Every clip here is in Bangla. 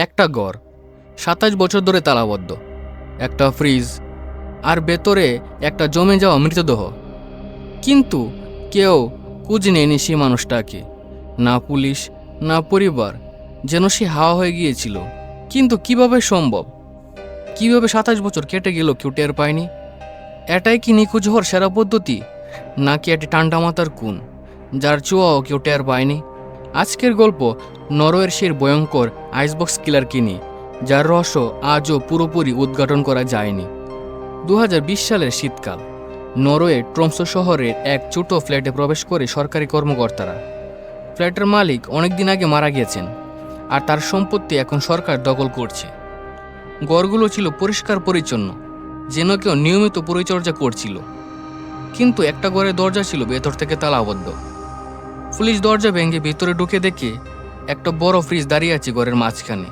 একটা ঘর সাতাশ বছর ধরে তালাবদ্ধ, একটা ফ্রিজ, আর ভেতরে একটা জমে যাওয়া মৃতদেহ। কিন্তু কেউ খুঁজ নেয়নি সেই মানুষটাকে, না পুলিশ, না পরিবার, যেন সে হাওয়া হয়ে গিয়েছিল। কিন্তু কীভাবে সম্ভব? কীভাবে সাতাশ বছর কেটে গেল কেউ টের পায়নি? এটাই কি নিখোঁজ হওয়ার সেরা পদ্ধতি? নাকি এটি ঠান্ডা মাথার কুন যার চুয়াও কেউ টের পায়নি? আজকের গল্প নরওয়ের সেই ভয়ঙ্কর আইসবক্স কিলার কিনি যার রহস্য আজও পুরোপুরি উদ্ঘাটন করা যায়নি। দু হাজার বিশ সালের শীতকাল, নরওয়ে ট্রমস শহরের এক ছোট ফ্ল্যাটে প্রবেশ করে সরকারি কর্মকর্তারা। ফ্ল্যাটের মালিক অনেকদিন আগে মারা গেছেন আর তার সম্পত্তি এখন সরকার দখল করছে। ঘরগুলো ছিল পরিষ্কার পরিচ্ছন্ন, যেন কেউ নিয়মিত পরিচর্যা করছিল। কিন্তু একটা ঘরের দরজা ছিল ভেতর থেকে তালাবদ্ধ পুলিশ দরজা ভেঙে ভেতরে ঢুকে দেখে একটা বড় ফ্রিজ দাঁড়িয়ে আছে ঘরের মাঝখানে।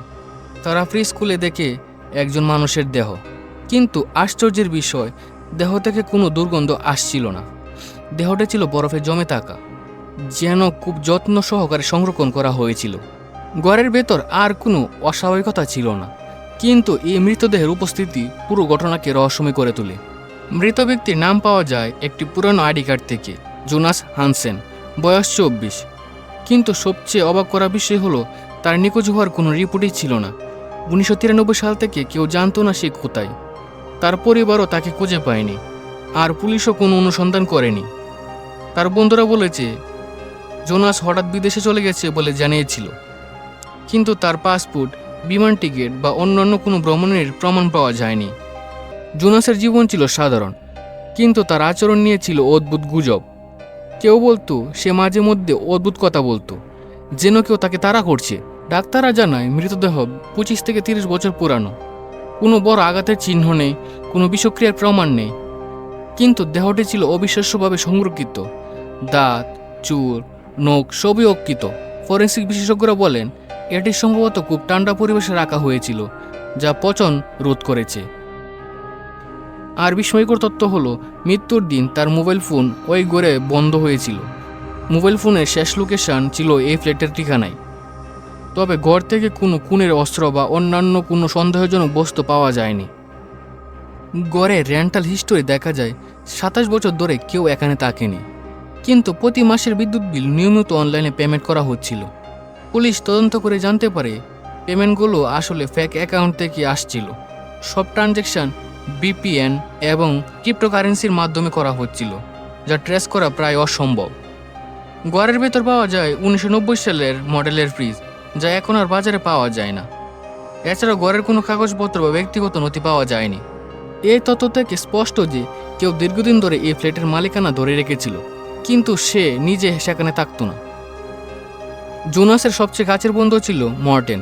তারা ফ্রিজ খুলে দেখে একজন মানুষের দেহ। কিন্তু আশ্চর্যের বিষয়, দেহ থেকে কোনো দুর্গন্ধ আসছিল না। দেহটা ছিল বরফে জমে থাকা, যেন খুব যত্ন সহকারে সংরক্ষণ করা হয়েছিল। ঘরের ভেতর আর কোনো অস্বাভাবিকতা ছিল না। কিন্তু এই মৃতদেহের উপস্থিতি পুরো ঘটনাকে রহস্যময় করে তোলে। মৃত ব্যক্তির নাম পাওয়া যায় একটি পুরনো আইডি কার্ড থেকে, জোনাস হানসেন। বয়স চব্বিশ। কিন্তু সবচেয়ে অবাক করা বিষয় হলো, তার নিখোঁজ হওয়ার কোনো রিপোর্টই ছিল না। উনিশশো তিরানব্বই সাল থেকে কেউ জানতো না সে কোথায়। তার পরিবারও তাকে খুঁজে পায়নি, আর পুলিশও কোনো অনুসন্ধান করেনি। তার বন্ধুরা বলেছে, জোনাস হঠাৎ বিদেশে চলে গেছে বলে জানিয়েছিল। কিন্তু তার পাসপোর্ট, বিমান টিকিট বা অন্যান্য কোনো ভ্রমণের প্রমাণ পাওয়া যায়নি। জোনাসের জীবন ছিল সাধারণ, কিন্তু তার আচরণ নিয়ে ছিল অদ্ভুত গুজব। কেউ বলতো, সে মাঝে মধ্যে অদ্ভুত কথা বলতো। যেন কেউ তাকে তাড়া করছে। ডাক্তাররা জানায়, মৃতদেহ পঁচিশ থেকে তিরিশ বছর পুরানো। কোনো বড় আঘাতের চিহ্ন নেই, কোনো বিষক্রিয়ার প্রমাণ নেই। কিন্তু দেহটি ছিল অবিশ্বাস্যভাবে সংরক্ষিত। দাঁত, চুল, নখ সবই অক্ষিত ফরেন্সিক বিশেষজ্ঞরা বলেন, এটি সম্ভবত খুব ঠান্ডা পরিবেশে রাখা হয়েছিল, যা পচন রোধ করেছে। আর বিস্ময়কর তথ্য হলো, মৃত্যুর দিন তার মোবাইল ফোন ওই গড়ে বন্ধ হয়েছিল। মোবাইল ফোনের শেষ লোকেশন ছিল এই ফ্ল্যাটের ঠিকানায়। তবে ঘর থেকে কোনো খুনের অস্ত্র বা অন্যান্য কোনো সন্দেহজনক বস্তু পাওয়া যায়নি। গড়ে রেন্টাল হিস্টোরি দেখা যায়, সাতাশ বছর ধরে কেউ এখানে থাকেনি। কিন্তু প্রতি মাসের বিদ্যুৎ বিল নিয়মিত অনলাইনে পেমেন্ট করা হচ্ছিল। পুলিশ তদন্ত করে জানতে পারে, পেমেন্টগুলো আসলে ফেক অ্যাকাউন্ট থেকে আসছিল। সব ট্রানজ্যাকশন বিপিএন এবং ক্রিপ্টোকারেন্সির মাধ্যমে করা হচ্ছিল, যা ট্রেস করা প্রায় অসম্ভব। ঘরের ভেতর পাওয়া যায় উনিশশো নব্বই সালের মডেলের ফ্রিজ, যা এখন আর বাজারে পাওয়া যায় না। এছাড়া ঘরের কোনো কাগজপত্র বা ব্যক্তিগত নথি পাওয়া যায়নি। এই তথ্য থেকে স্পষ্ট যে কেউ দীর্ঘদিন ধরে এই ফ্ল্যাটের মালিকানা ধরে রেখেছিল, কিন্তু সে নিজে সেখানে থাকতো না। জোনাসের সবচেয়ে কাছের বন্ধু ছিল মর্টেন,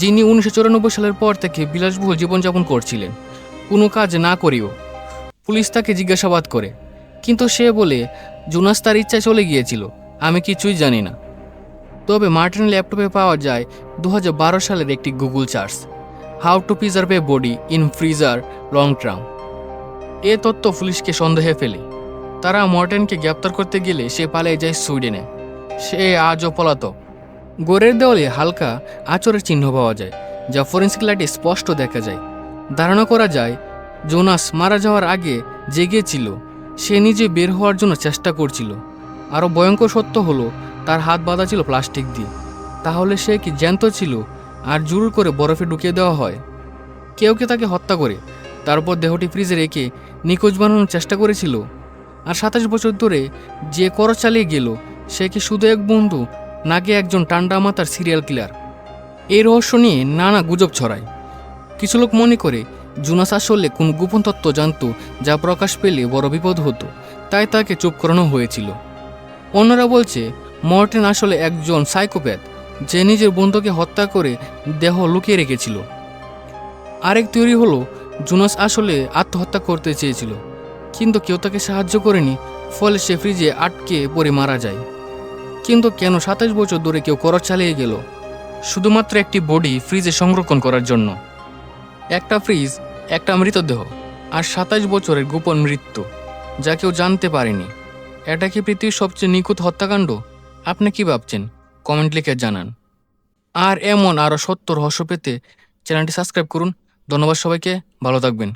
যিনি উনিশশো চুরানব্বই সালের পর থেকে বিলাসবহুল জীবনযাপন করছিলেন। কোনো কাজ না করিও। পুলিশ তাকে জিজ্ঞাসাবাদ করে। কিন্তু সে বলে, জোনাস তার ইচ্ছায় চলে গিয়েছিল, আমি কিছুই জানি না। তবে মার্টিন ল্যাপটপে পাওয়া যায় দু হাজার বারো সালের একটি Google charge, how to preserve a body in freezer long term. এ তথ্য পুলিশকে সন্দেহে ফেলে। তারা মর্টেনকে গ্রেপ্তার করতে গেলে সে পালিয়ে যায় সুইডেনে। সে আজও পলাতক। গোরের দেওয়ালে হালকা আচরের চিহ্ন পাওয়া যায়, যা ফরেন্সিক লাইটে স্পষ্ট দেখা যায়। ধারণা করা যায়, জোনাস মারা যাওয়ার আগে জেগেছিল সে নিজে বের হওয়ার জন্য চেষ্টা করছিল। আরও ভয়ঙ্কর সত্য হলো, তার হাত বাঁধা ছিল প্লাস্টিক দিয়ে। তাহলে সে কি জ্যান্ত ছিল আর জোর করে বরফে ঢুকিয়ে দেওয়া হয়? কেউ কে তাকে হত্যা করে? তারপর দেহটি ফ্রিজে রেখে নিখোঁজ বানানোর চেষ্টা করেছিল। আর সাতাশ বছর ধরে যে কর চালিয়ে গেল, সে কি শুধু এক বন্ধু নাকি একজন টান্ডা মাতার সিরিয়াল কিলার এই রহস্য নিয়ে নানা গুজব ছড়ায়। কিছু লোক মনে করে, জুনাস আসলে কোন গোপন তত্ত্ব জানতো যা প্রকাশ পেলে বড় বিপদ হতো, তাই তাকে চুপ করানো হয়েছিল। অন্যরা বলছে, মর্টেন আসলে একজন সাইকোপ্যাথ, যে নিজের বন্ধুকে হত্যা করে দেহ লুকিয়ে রেখেছিল। আরেক তৈরি হলো, জুনাস আসলে আত্মহত্যা করতে চেয়েছিল, কিন্তু কেউ তাকে সাহায্য করেনি, ফলে সে ফ্রিজে আটকে পড়ে মারা যায়। কিন্তু কেন সাতাশ বছর ধরে কেউ করজ চালিয়ে গেল? শুধুমাত্র একটি বডি ফ্রিজে সংরক্ষণ করার জন্য। একটা ফ্রিজ, একটা মৃতদেহ আর সাতাশ বছরের গোপন মৃত্যু, যা কেউ জানতে পারেনি। এটা কি পৃথিবীর সবচেয়ে নিখুঁত হত্যাকাণ্ড? আপনি কি ভাবছেন? কমেন্ট লিখে জানান। আর এমন আরও সত্য রহস্য পেতে চ্যানেলটি সাবস্ক্রাইব করুন। ধন্যবাদ সবাইকে, ভালো থাকবেন।